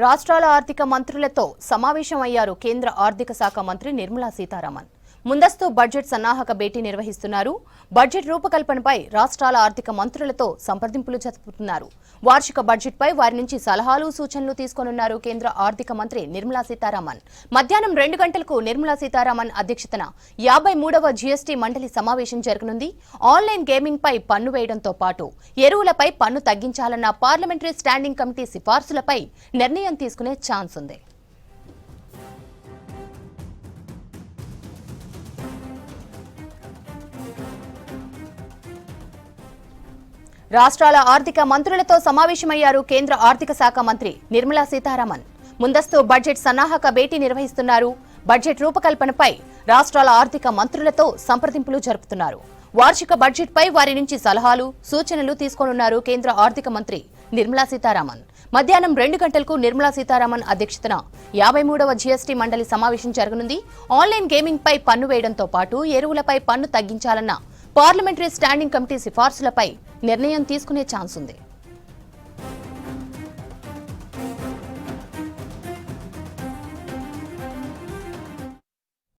రాష్ట్రాల ఆర్థిక మంత్రులతో సమావేశమయ్యారు కేంద్ర ఆర్థిక శాఖ మంత్రి నిర్మలా సీతారామన్. ముందస్తు బడ్జెట్ సన్నాహక భేటీ నిర్వహిస్తున్నారు. బడ్జెట్ రూపకల్పనపై రాష్ట్రాల ఆర్థిక మంత్రులతో సంప్రదింపులు జరుపుతున్నారు. వార్షిక బడ్జెట్పై వారి నుంచి సలహాలు సూచనలు తీసుకోనున్నారు కేంద్ర ఆర్థిక మంత్రి నిర్మలా సీతారామన్. మధ్యాహ్నం రెండు గంటలకు నిర్మలా సీతారామన్ అధ్యక్షతన యాభై మూడవ జీఎస్టీ మండలి సమావేశం జరగనుంది. ఆన్లైన్ గేమింగ్పై పన్ను వేయడంతో పాటు ఎరువులపై పన్ను తగ్గించాలన్న పార్లమెంటరీ స్టాండింగ్ కమిటీ సిఫార్సులపై నిర్ణయం తీసుకునే ఛాన్స్ ఉంది. రాష్ట్రాల ఆర్థిక మంత్రులతో సమావేశమయ్యారు కేంద్ర ఆర్థిక శాఖ మంత్రి నిర్మలా సీతారామన్. ముందస్తు బడ్జెట్ సన్నాహక భేటీ నిర్వహిస్తున్నారు. బడ్జెట్ రూపకల్పనపై రాష్ట్రాల ఆర్థిక మంత్రులతో సంప్రదింపులు జరుపుతున్నారు. వార్షిక బడ్జెట్పై వారి నుంచి సలహాలు సూచనలు తీసుకోనున్నారు కేంద్ర ఆర్థిక మంత్రి నిర్మలా సీతారామన్. మధ్యాహ్నం రెండు గంటలకు నిర్మలా సీతారామన్ అధ్యక్షతన యాభై మూడవ జీఎస్టీ మండలి సమావేశం జరగనుంది. ఆన్లైన్ గేమింగ్ పై పన్ను వేయడంతో పాటు ఎరువులపై పన్ను తగ్గించాలన్న పార్లమెంటరీ స్టాండింగ్ కమిటీ సిఫార్సులపై నిర్ణయం తీసుకునే ఛాన్స్ ఉంది.